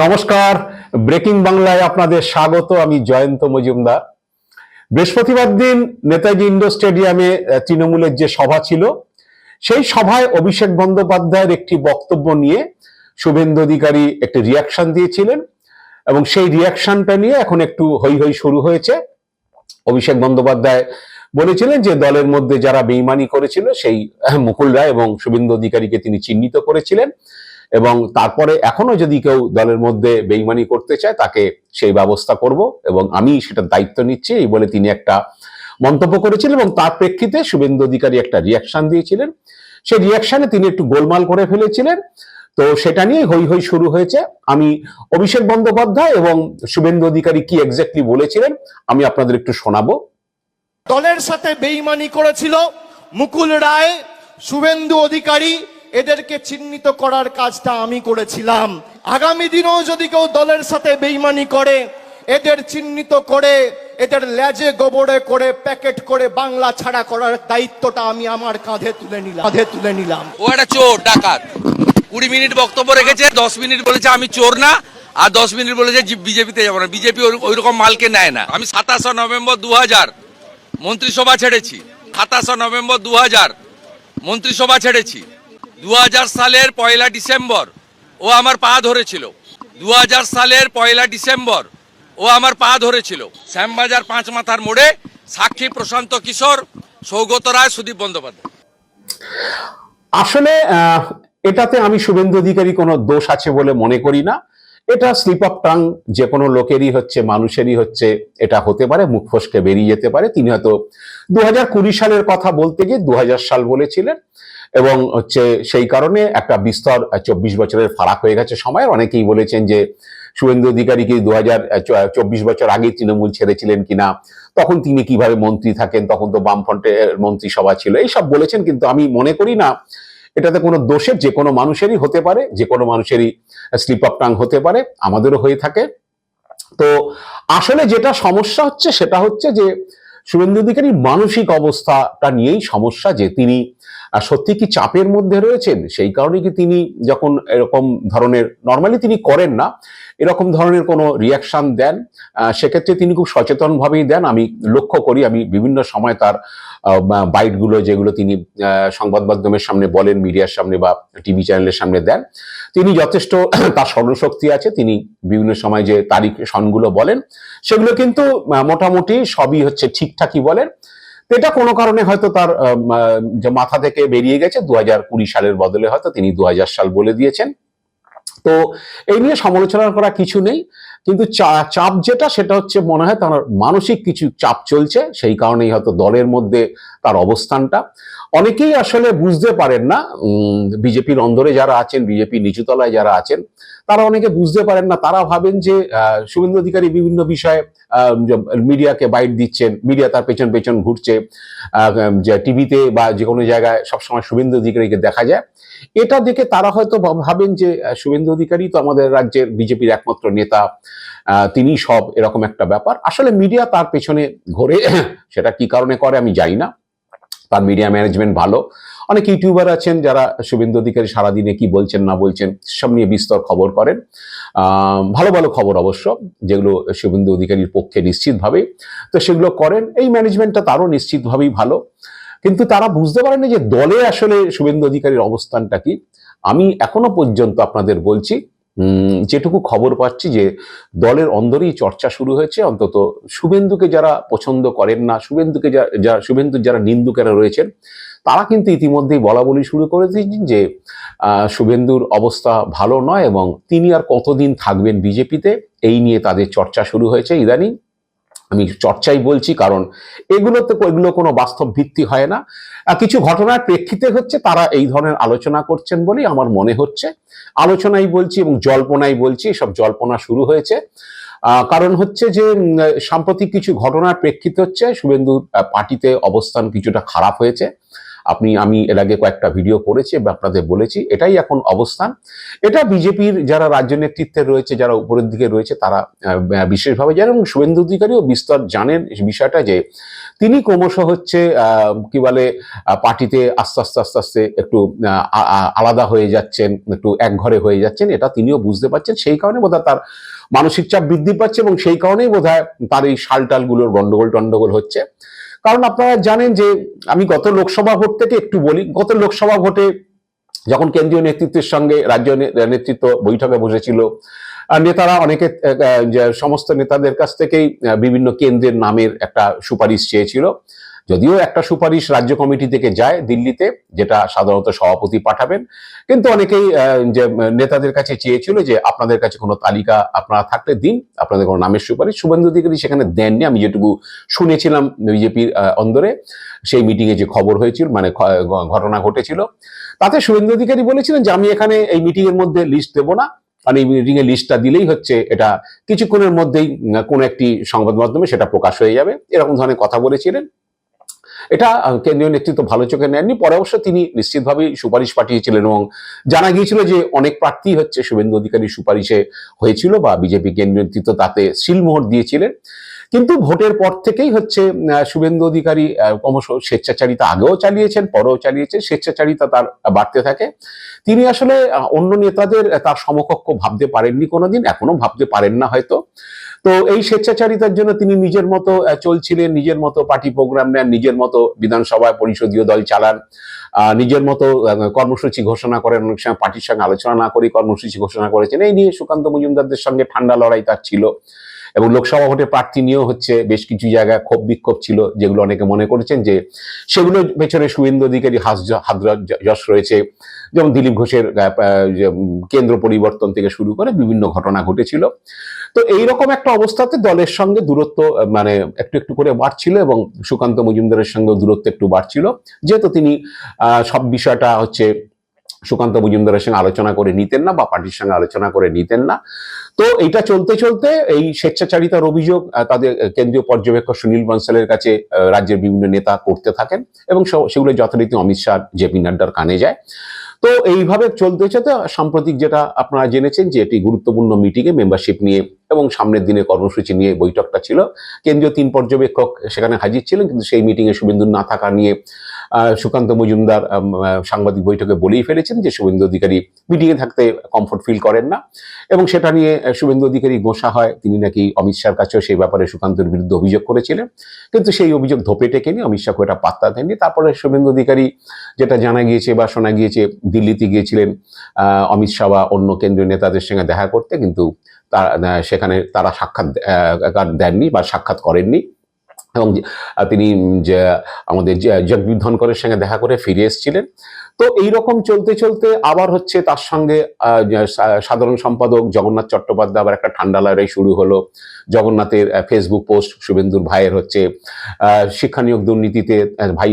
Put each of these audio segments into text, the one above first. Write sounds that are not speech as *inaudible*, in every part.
নমস্কার। ব্রেকিং বাংলায় আপনাদের স্বাগত, আমি জয়ন্ত মজুমদার। বৃহস্পতিবার দিন নেতাজি ইন্ডোর স্টেডিয়ামে তৃণমূলের যে সভা ছিল, সেই সভায় অভিষেক বন্দ্যোপাধ্যায়ের একটি বক্তব্য নিয়ে শুভেন্দু অধিকারী একটি রিয়াকশন দিয়েছিলেন এবং সেই রিয়াকশনটা নিয়ে এখন একটু হই হই শুরু হয়েছে। অভিষেক বন্দ্যোপাধ্যায় বলেছিলেন যে দলের মধ্যে যারা বেইমানি করেছিল, সেই মুকুল রায় এবং শুভেন্দু অধিকারীকে তিনি চিহ্নিত করেছিলেন। এবং তারপরে এখনও যদি কেউ দলের মধ্যে বেইমানি করতে চায়, তাকে সেই ব্যবস্থা করব এবং আমি সেটার দায়িত্ব নিচ্ছি, এই বলে তিনি একটা মন্তব্য করেছিলেন এবং তার প্রেক্ষিতে শুভেন্দু অধিকারী একটা রিয়াকশন দিয়েছিলেন। সেই রিয়াকশনে তিনি একটু গোলমাল করে ফেলেছিলেন। তো সেটা নিয়ে হই হই শুরু হয়েছে। আমি অভিষেক বন্দ্যোপাধ্যায় এবং শুভেন্দু অধিকারী কি এক্স্যাক্টলি বলেছিলেন, আমি আপনাদের একটু শোনাবো। দলের সাথে বেইমানি করেছিল মুকুল রায়, শুভেন্দু অধিকারী এদেরকে চিহ্নিত করার কাজটা আমি করেছিলাম। আগামী দিনেও যদি কেউ দলের সাথে বেইমানি করে, এদের চিহ্নিত করে, এদের লেজে গোবরে করে, প্যাকেট করে বাংলা ছাড়া করার দায়িত্বটা আমি আমার কাঁধে তুলে নিলাম। কাঁধে তুলে নিলাম। ও একটা চোর, ডাকাত। কুড়ি মিনিট বক্তব্য রেখেছে, দশ মিনিট বলেছে আমি চোর না, আর দশ মিনিট বলেছে বিজেপিতে যাব না। বিজেপি ওই রকম মালকে নেয় না। আমি সাতাশে নভেম্বর দু হাজার মন্ত্রিসভা ছেড়েছি। সাতাশে নভেম্বর দু হাজার মন্ত্রিসভা ছেড়েছি। দু হাজার সালের পয়লা ডিসেম্বর, ও আমার পা ধরেছিল। দু হাজার সালের পয়লা ডিসেম্বর, ও আমার পা ধরেছিল। শ্যামবাজার পাঁচ মাথার মোড়ে সাক্ষী প্রশান্ত কিশোর, সৌগত রায়, সুদীপ বন্দ্যোপাধ্যায়। আসলে এটাতে আমি শুভেন্দু অধিকারী কোনো দোষ আছে বলে মনে করি না। এটা স্লিপ অফ টাং, যে কোনো লোকেরই হচ্ছে, মানুষেরই হচ্ছে, এটা হতে পারে, মুখ ফসকে বেরিয়ে যেতে পারে। তিনি হয়তো দু সালের কথা বলতে গিয়ে দু হাজার সাল বলেছিলেন। এবং হচ্ছে সেই কারণে একটা বিস্তর চব্বিশ বছরের ফারাক হয়ে গেছে। সময়ের অনেকেই বলেছেন যে শুভেন্দু অধিকারী কি দু চব্বিশ বছর আগে তৃণমূল ছেড়েছিলেন কিনা, তখন তিনি কীভাবে মন্ত্রী থাকেন, তখন তো বামফ্রন্টের মন্ত্রিসভা ছিল। এইসব বলেছেন কিন্তু আমি মনে করি না, এটাতে কোনো দোষের যে কোনো মানুষেরই হতে পারে, যে কোনো মানুষেরই স্লিপ অফ টাং হতে পারে, আমাদেরও হয়ে থাকে। তো আসলে যেটা সমস্যা হচ্ছে সেটা হচ্ছে যে শুভেন্দু অধিকারীর মানসিক অবস্থাটা নিয়েই সমস্যা যে তিনি আহ, সত্যি কি চাপের মধ্যে রয়েছেন? সেই কারণে কি তিনি যখন এরকম ধরনের নর্মালি তিনি করেন না এরকম ধরনের কোনো রিয়াকশন দেন সেক্ষেত্রে তিনি খুব সচেতনভাবেই দেন। আমি লক্ষ্য করি আমি বিভিন্ন সময় তার বাইটগুলো যেগুলো তিনি সংবাদ মাধ্যমের সামনে বলেন মিডিয়ার সামনে বা টিভি চ্যানেলের সামনে দেন তিনি যথেষ্ট *clears throat* তার স্মরণশক্তি আছে। তিনি বিভিন্ন সময় যে তারিখ সনগুলো বলেন সেগুলো কিন্তু মোটামুটি সবই হচ্ছে ঠিকঠাকই বলেন। এটা কোনো কারণে হয়তো তার যে মাথা থেকে বেরিয়ে গেছে দু হাজার কুড়ি সালের বদলে হয়তো তিনি দু হাজার সাল বলে দিয়েছেন। তো এই নিয়ে সমালোচনা করা কিছু নেই। কিন্তু চাপ যেটা সেটা হচ্ছে মনে হয় তার মানসিক কিছু চাপ চলছে, সেই কারণেই হয়তো দলের মধ্যে তার অবস্থানটা। অনেকেই আসলে বুঝতে পারেন না বিজেপির অন্দরে যারা আছেন বিজেপি নিচুতলায় যারা আছেন, তারা অনেকে বুঝতে পারেন না, তারা ভাবেন যে শুভেন্দু অধিকারী বিভিন্ন বিষয়ে মিডিয়াকে বাইট দিচ্ছেন, মিডিয়া তার পেছন পেছন ঘুরছে যে টিভিতে বা যে কোনো জায়গায় সবসময় শুভেন্দু অধিকারীকে দেখা যায়। এটা দেখে তারা হয়তো ভাবেন যে শুভেন্দু অধিকারী তো আমাদের রাজ্যের বিজেপির একমাত্র নেতা তিনি সব এরকম একটা ব্যাপার। আসলে মিডিয়া তার পেছনে ঘোরে, *coughs* সেটা কি কারণে করে আমি জানি না। তার মিডিয়া ম্যানেজমেন্ট ভালো। অনেক ইউটিউবার আছেন যারা শুভেন্দু অধিকারী সারাদিনে কি বলছেন, না বলছেন, সব নিয়ে বিস্তর খবর করেন। ভালো ভালো খবর অবশ্য, যেগুলো শুভেন্দু অধিকারীর পক্ষে নিশ্চিতভাবে তো সেগুলো করেন। এই ম্যানেজমেন্টটা তারও নিশ্চিতভাবেই ভালো। কিন্তু তারা বুঝতে পারেন যে দলে আসলে শুভেন্দু অধিকারীর অবস্থানটা কি। আমি এখনও পর্যন্ত আপনাদের বলছি যেটুকু খবর পাচ্ছি যে দলের অন্দরেই চর্চা শুরু হয়েছে। অন্তত শুভেন্দুকে যারা পছন্দ করেন না, শুভেন্দুকে যা- যারা শুভেন্দুর যারা নিন্দুকেরা রয়েছেন, তারা কিন্তু ইতিমধ্যেই বলা বলি শুরু করে দিয়েছেন যে শুভেন্দুর অবস্থা ভালো নয় এবং তিনি আর কতদিন থাকবেন বিজেপিতে, এই নিয়ে তাদের চর্চা শুরু হয়েছে ইদানিং। আমি চর্চাই বলছি, কারণ এগুলোতে এগুলো কোনো বাস্তব ভিত্তি হয় না। কিছু ঘটনার প্রেক্ষিতে হচ্ছে তারা এই ধরনের আলোচনা করছেন বলেই আমার মনে হচ্ছে। আলোচনাই বলছি এবং জল্পনাই বলছি সব জল্পনা শুরু হয়েছে। কারণ হচ্ছে যে সাম্প্রতিক কিছু ঘটনার প্রেক্ষিতে হচ্ছে শুভেন্দুর পার্টিতে অবস্থান কিছুটা খারাপ হয়েছে। আপনি, আমি এর আগে কয়েকটা ভিডিও করেছি, বা আপনাদের বলেছি, এটাই এখন অবস্থান। এটা বিজেপির যারা রাজ্য নেতৃত্বে রয়েছে, যারা উপরের দিকে রয়েছে, তারা বিশেষভাবে জানেন, এবং শুভেন্দু অধিকারীও বিস্তর জানেন বিষয়টা যে তিনি ক্রমশ হচ্ছে কি বলে পার্টিতে আস্তে আস্তে আস্তে আস্তে একটু আলাদা হয়ে যাচ্ছেন, একটু এক ঘরে হয়ে যাচ্ছেন, এটা তিনিও বুঝতে পারছেন। সেই কারণে বোধহয় তার মানসিক চাপ বৃদ্ধি পাচ্ছে, এবং সেই কারণেই বোধহয় তার এই শালটালগুলোর গন্ডগোল টন্ডগোল হচ্ছে। কারণ আপনারা জানেন যে আমি গত লোকসভা ভোট থেকে একটু বলি, গত লোকসভা ভোটে যখন কেন্দ্রীয় নেতৃত্বের সঙ্গে রাজ্য নেতৃত্ব বৈঠকে বসেছিল নেতারা অনেকে সমস্ত নেতাদের কাছ থেকেই বিভিন্ন কেন্দ্রের নামের একটা সুপারিশ চেয়েছিল। যদিও একটা সুপারিশ রাজ্য কমিটি থেকে যায় দিল্লিতে, যেটা সাধারণত সভাপতি পাঠাবেন। কিন্তু অনেকেই যে নেতাদের কাছে চেয়েছিল যে আপনাদের কাছে কোনো তালিকা আপনারা থাকলে দিন, আপনাদের কোনো নামের সুপারিশ। শুভেন্দু অধিকারী সেখানে দেননি, আমি যেটুকু শুনেছিলাম বিজেপির অন্দরে। সেই মিটিংয়ে যে খবর হয়েছিল মানে ঘটনা ঘটেছিল। তাতে শুভেন্দু অধিকারী বলেছিলেন যে, আমি এখানে এই মিটিং এর মধ্যে লিস্ট দেবো না। মানে এই মিটিং এর লিস্টটা দিলেই হচ্ছে, এটা কিছুক্ষণের মধ্যেই কোনো একটি সংবাদ মাধ্যমে সেটা প্রকাশ হয়ে যাবে। এরকম ধরনের কথা বলেছিলেন। এটা কেন্দ্রীয় নেতৃত্ব ভালো চোখে নেননি, পরে অবশ্য তিনি নিশ্চিতভাবেই সুপারিশ পাঠিয়েছিলেন এবং জানা গিয়েছিল যে অনেক প্রার্থী হচ্ছে শুভেন্দু অধিকারীর সুপারিশে হয়েছিল বা বিজেপি কেন্দ্রীয় নেতৃত্ব তাতে সিলমোহর দিয়েছিলেন। কিন্তু ভোটের পর থেকেই হচ্ছে শুভেন্দু অধিকারী ক্রমশ স্বেচ্ছাচারিতা আগেও চালিয়েছেন, পরেও চালিয়েছেন, স্বেচ্ছাচারিতা তার বাড়তে থাকে। তিনি আসলে অন্য নেতাদের তার সমকক্ষ ভাবতে পারেননি কোনোদিন, এখনও ভাবতে পারেন না হয়তো। তো এই স্বেচ্ছাচারিতার জন্য তিনি নিজের মতো চলছিলেন, নিজের মতো পার্টি প্রোগ্রাম নেন, নিজের মতো বিধানসভায় পরিষদীয় দল চালান নিজের মতো কর্মসূচি ঘোষণা করেন, অনেক সময় পার্টির সঙ্গে আলোচনা না করে কর্মসূচি ঘোষণা করেছেন। এই নিয়ে সুকান্ত মজুমদারদের সঙ্গে ঠান্ডা লড়াই তার ছিল। এবং লোকসভা ভোটে প্রার্থী নিয়েও হচ্ছে বেশ কিছু জায়গায় ক্ষোভ বিক্ষোভ ছিল, যেগুলো অনেকে মনে করেছেন যে সেগুলোর পেছনে শুভেন্দু অধিকারী হাস হাত যশ রয়েছে। যেমন দিলীপ ঘোষের কেন্দ্র পরিবর্তন থেকে শুরু করে বিভিন্ন ঘটনা ঘটেছিল। তো এইরকম একটা অবস্থাতে দলের সঙ্গে দূরত্ব মানে একটু একটু করে বাড়ছিল এবং সুকান্ত মজুমদারের সঙ্গে দূরত্ব একটু বাড়ছিল। যেহেতু তিনি সব বিষয়টা হচ্ছে সুকান্ত মজুমদারের সঙ্গে আলোচনা করে নিতেন না বা পার্টির সঙ্গে আলোচনা করে নিতেন না। তো এইটা চলতে চলতে এই স্বেচ্ছাচারিতার অভিযোগ তাদের কেন্দ্রীয় পর্যবেক্ষক সুনীল বনসালের কাছে রাজ্যের বিভিন্ন নেতা করতে থাকেন এবং সেগুলো যথারীতি অমিত শাহ, জেপি নাড্ডার কানে যায়। তো এইভাবে চলতে চলতে সাম্প্রতিক যেটা আপনারা জেনেছেন যে এটি গুরুত্বপূর্ণ মিটিংয়ে মেম্বারশিপ নিয়ে এবং সামনের দিনে কর্মসূচি নিয়ে বৈঠকটা ছিল। কেন্দ্রীয় তিন পর্যবেক্ষক সেখানে হাজির ছিলেন, কিন্তু সেই মিটিংয়ে শুভেন্দু না থাকা নিয়ে সুকান্ত মজুমদার সাংবাদিক বৈঠকে বলেই ফেলেছেন যে শুভেন্দু অধিকারী মিটিংয়ে থাকতে কমফোর্ট ফিল করেন না। এবং সেটা নিয়ে শুভেন্দু অধিকারী গোসা হয়, তিনি নাকি অমিত শাহর কাছেও সেই ব্যাপারে সুকান্তের বিরুদ্ধে অভিযোগ করেছিলেন। কিন্তু সেই অভিযোগ ধোপে টেকেনি, অমিত শাহ একটা পাত্তা দেননি। তারপরে শুভেন্দু অধিকারী যেটা জানা গিয়েছে বা শোনা গিয়েছে, দিল্লিতে গিয়েছিলেন অমিত শাহ বা অন্য কেন্দ্রীয় নেতাদের সঙ্গে দেখা করতে, কিন্তু সেখানে তারা সাক্ষাৎ দেননি বা সাক্ষাৎ করেননি। এবং তিনি যে, আমাদের জগদীপ ধনকরের সঙ্গে দেখা করে ফিরে এসেছিলেন। তো এই রকম চলতে চলতে আবার হচ্ছে তার সঙ্গে সাধারণ সম্পাদক জগন্নাথ চট্টোপাধ্যায় আবার একটা ঠান্ডা লড়াই শুরু হলো। জগন্নাথের ফেসবুক পোস্ট শুভেন্দুর ভাইয়ের হচ্ছে শিক্ষা নিয়োগ দুর্নীতিতে ভাই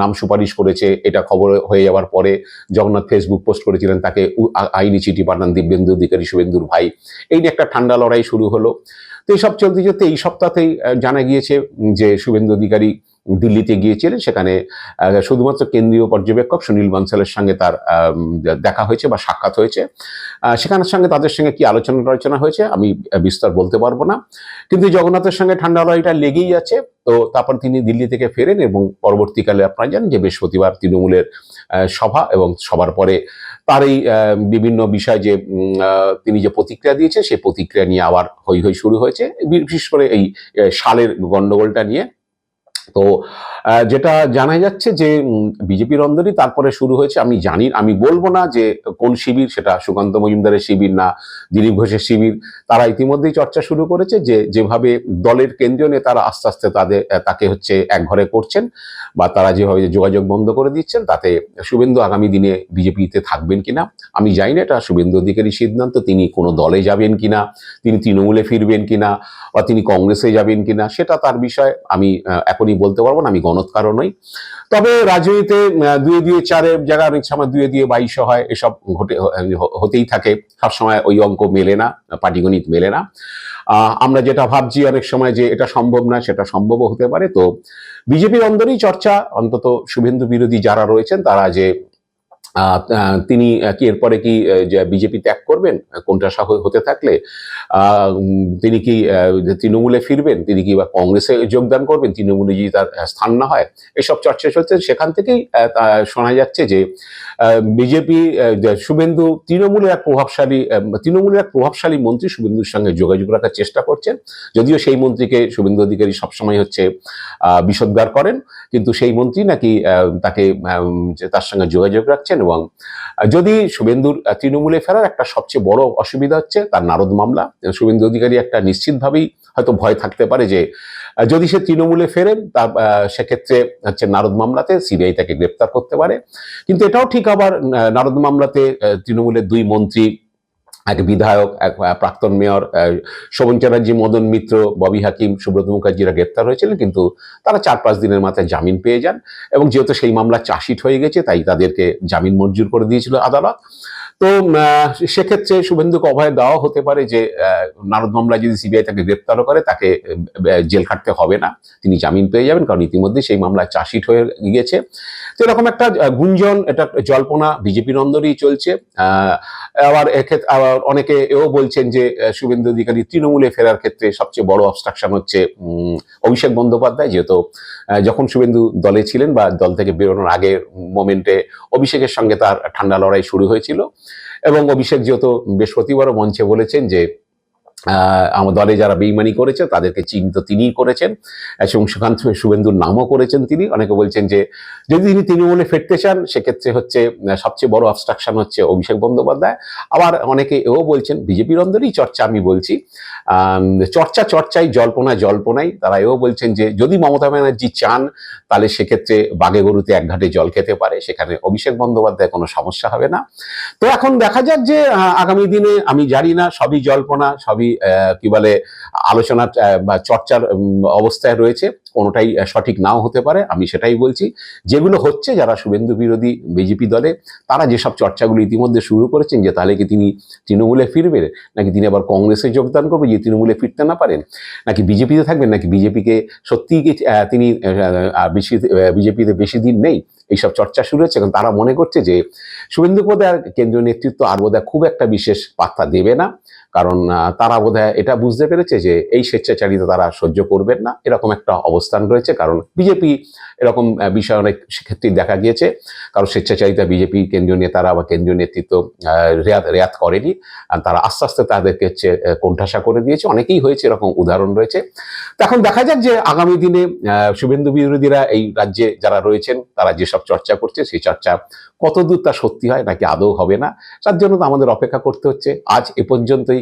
নাম সুপারিশ করেছে, এটা খবর হয়ে যাওয়ার পরে জগন্নাথ ফেসবুক পোস্ট করেছিলেন তাকে আইনি চিঠি পাঠান দিব্যেন্দু অধিকারী শুভেন্দুর ভাই। এই নিয়ে একটা ঠান্ডা লড়াই শুরু হলো। তো এইসব চলতে চলতে এই সপ্তাহতেই জানা গিয়েছে যে শুভেন্দু অধিকারী দিল্লিতে গিয়েছিলেন। সেখানে শুধুমাত্র কেন্দ্রীয় পর্যবেক্ষক সুনীল বানসালের সঙ্গে তার দেখা হয়েছে বা সাক্ষাৎ হয়েছে। সেখানের সঙ্গে তাদের সঙ্গে কি আলোচনা আলোচনা হয়েছে, আমি বিস্তার বলতে পারব না। কিন্তু জগন্নাথের সঙ্গে ঠান্ডা লড়াইটা লেগেই আছে। তো তারপর তিনি দিল্লি থেকে ফেরেন এবং পরবর্তীকালে আপনারা জানেন যে বৃহস্পতিবার তৃণমূলের সভা এবং সবার পরে তার এই বিভিন্ন বিষয় যে তিনি যে প্রতিক্রিয়া দিয়েছে সেই প্রতিক্রিয়া নিয়ে আবার হই হই শুরু হয়েছে। বিশেষ করে এই সালের গন্ডগোলটা নিয়ে তো যেটা জানা যাচ্ছে যে বিজেপির অন্দরই তারপরে শুরু হয়েছে আমি জানি আমি বলব না যে কোন শিবির সেটা সুকান্ত মজুমদারের শিবির না দিলীপ ঘোষের শিবির তারা ইতিমধ্যেই চর্চা শুরু করেছে যে যেভাবে দলের কেন্দ্রীয় নেতারা আস্তে আস্তে তাদের তাকে হচ্ছে এক ঘরে করছেন বা তারা যেভাবে যোগাযোগ বন্ধ করে দিচ্ছেন তাতে শুভেন্দু আগামী দিনে বিজেপিতে থাকবেন কিনা আমি জানি না এটা শুভেন্দু অধিকারী সিদ্ধান্ত তিনি কোনো দলে যাবেন কিনা তিনি তৃণমূলে ফিরবেন কিনা বা তিনি কংগ্রেসে যাবেন কিনা সেটা তার বিষয় আমি আহ, এখনই বলতে পারব না, আমি গণৎকারও নই। তবে রাজনীতিতে দুয়ে দুয়ে চারের জায়গা, অনেক সময় দুয়ে দুয়ে বাইশে হয়, এসব ঘটে হতেই থাকে। সবসময় ওই অঙ্ক মেলে না, পাটিগণিত মেলে না। আমরা যেটা ভাবছি অনেক সময় যে এটা সম্ভব না, সেটা সম্ভবও হতে পারে। তো বিজেপির অন্দরেই চর্চা, অন্তত শুভেন্দু বিরোধী যারা রয়েছেন, তারা যে তিনি কি এরপরে কি বিজেপি ত্যাগ করবেন? কোনটা সহ হতে থাকলে? তিনি কি তৃণমূলে ফিরবেন? তিনি কি বা কংগ্রেসে যোগদান করবেন? তৃণমূলে যদি তার স্থান না হয়? এসব চর্চা চলছে। সেখান থেকেই শোনা যাচ্ছে যে বিজেপি শুভেন্দু তৃণমূলের এক প্রভাবশালী তৃণমূলের এক প্রভাবশালী মন্ত্রী শুভেন্দুর সঙ্গে যোগাযোগ রাখার চেষ্টা করছেন। যদিও সেই মন্ত্রীকে শুভেন্দু অধিকারী সবসময় হচ্ছে বিষোদ্গার করেন। কিন্তু সেই মন্ত্রী নাকি তাকে তার সঙ্গে যোগাযোগ রাখছেন এবং যদি শুভেন্দুর তৃণমূলে ফেরার একটা সবচেয়ে বড় অসুবিধা হচ্ছে তার নারদ মামলা। শুভেন্দু অধিকারী একটা নিশ্চিতভাবেই হয়তো ভয় থাকতে পারে যে যদি সে তৃণমূলে ফেরে তা আহ, সেক্ষেত্রে হচ্ছে নারদ মামলাতে সিবিআই তাকে গ্রেপ্তার করতে পারে। কিন্তু এটাও ঠিক আবার নারদ মামলাতে তৃণমূলের দুই মন্ত্রী এক বিধায়ক, এক প্রাক্তন মেয়র শোভন চ্যাটার্জি, মদন মিত্র, ববি হাকিম, সুব্রত মুখার্জিরা গ্রেপ্তার হয়েছিলেন কিন্তু তারা চার, পাঁচ দিনের মাথায় জামিন পেয়ে যান। এবং যেহেতু সেই মামলা চাষিট হয়ে গেছে, তাই তাদেরকে জামিন মঞ্জুর করে দিয়েছিল আদালত। তো সেক্ষেত্রে শুভেন্দুকে অভয় দেওয়া হতে পারে যে নারদ মামলায় যদি সিবিআই তাকে গ্রেপ্তারও করে, তাকে জেল খাটতে হবে না। তিনি জামিন পেয়ে যাবেন, কারণ ইতিমধ্যে সেই মামলায় চাষিট হয়ে গিয়েছে। তো এরকম একটা গুঞ্জন, এটা জল্পনা বিজেপির অন্দরেই চলছে। আবার এক্ষেত্রে, আবার অনেকে এও বলছেন যে শুভেন্দু অধিকারী তৃণমূলে ফেরার ক্ষেত্রে সবচেয়ে বড় অবস্ট্রাকশন হচ্ছে অভিষেক বন্দ্যোপাধ্যায়। যেহেতু যখন শুভেন্দু দলে ছিলেন বা দল থেকে বেরোনোর আগের মোমেন্টে অভিষেকের সঙ্গে তার ঠান্ডা লড়াই শুরু হয়েছিল। এবং অভিষেক যেহেতু বৃহস্পতিবারও মঞ্চে বলেছেন যে আমার দলে যারা বেইমানি করেছে, তাদেরকে চিহ্নিত তিনিই করেছেন। এবং থেকে শুভেন্দুর নামও করেছেন তিনি। অনেকে বলছেন যে, যদি তিনি তৃণমূলে ফিরতে চান, সেক্ষেত্রে হচ্ছে সবচেয়ে বড় অবস্ট্রাকশন হচ্ছে অভিষেক বন্দ্যোপাধ্যায়। আবার অনেকে এও বলছেন, বিজেপির অন্দরেই চর্চা আমি বলছি। চর্চা চর্চাই, জল্পনা জল্পনাই। তারা এও বলছেন যে, যদি মমতা ব্যানার্জি চান, তাহলে সেক্ষেত্রে বাগে গরুতে এক ঘাটে জল খেতে পারে। সেখানে অভিষেক বন্দ্যোপাধ্যায় কোনো সমস্যা হবে না। তো এখন দেখা যাক যে আগামী দিনে, আমি জানি না, সবই জল্পনা, সবই কি বলে, আলোচনার বা চর্চার অবস্থায় রয়েছে, কোনোটাই সঠিক নাও হতে পারে, আমি সেটাই বলছি। যেগুলো হচ্ছে যারা শুভেন্দু বিরোধী বিজেপি দলে, তারা যেসব চর্চাগুলো ইতিমধ্যে শুরু করেছেন যে তাহলে কি তিনি তৃণমূলে ফিরবে নাকি তিনি আবার কংগ্রেসে যোগদান করবেন যে তৃণমূলে ফিরতে না পারেন, নাকি বিজেপিতে থাকবেন, নাকি বিজেপিকে সত্যিই কি তিনি বেশি বিজেপিতে বেশি দিন নেই, এইসব চর্চা শুরু হচ্ছে কারণ তারা মনে করছে যে শুভেন্দু আর কেন্দ্রীয় নেতৃত্ব আর বোধহয় খুব একটা বিশেষ পাত্তা দেবে না। কারণ তারা বোধহয় এটা বুঝতে পেরেছে যে এই স্বেচ্ছাচারিতা তারা সহ্য করবেন না। এরকম একটা অবস্থান রয়েছে কারণ বিজেপি এরকম বিষয় অনেক ক্ষেত্রেই দেখা গিয়েছে। কারণ স্বেচ্ছাচারিতা বিজেপি কেন্দ্রীয় নেতারা বা কেন্দ্রীয় নেতৃত্ব রেয়াত রেয়াত করেনি। তারা আস্তে আস্তে তাদেরকে হচ্ছে কোণঠাসা করে দিয়েছে। অনেকেই হয়েছে এরকম উদাহরণ রয়েছে। তো এখন দেখা যাক যে আগামী দিনে শুভেন্দু বিরোধীরা এই রাজ্যে যারা রয়েছেন, তারা যেসব চর্চা করছে, সেই চর্চা কতদূর তা সত্যি হয় নাকি আদৌ হবে না, তার জন্য তো আমাদের অপেক্ষা করতে হচ্ছে। আজ এ পর্যন্তই।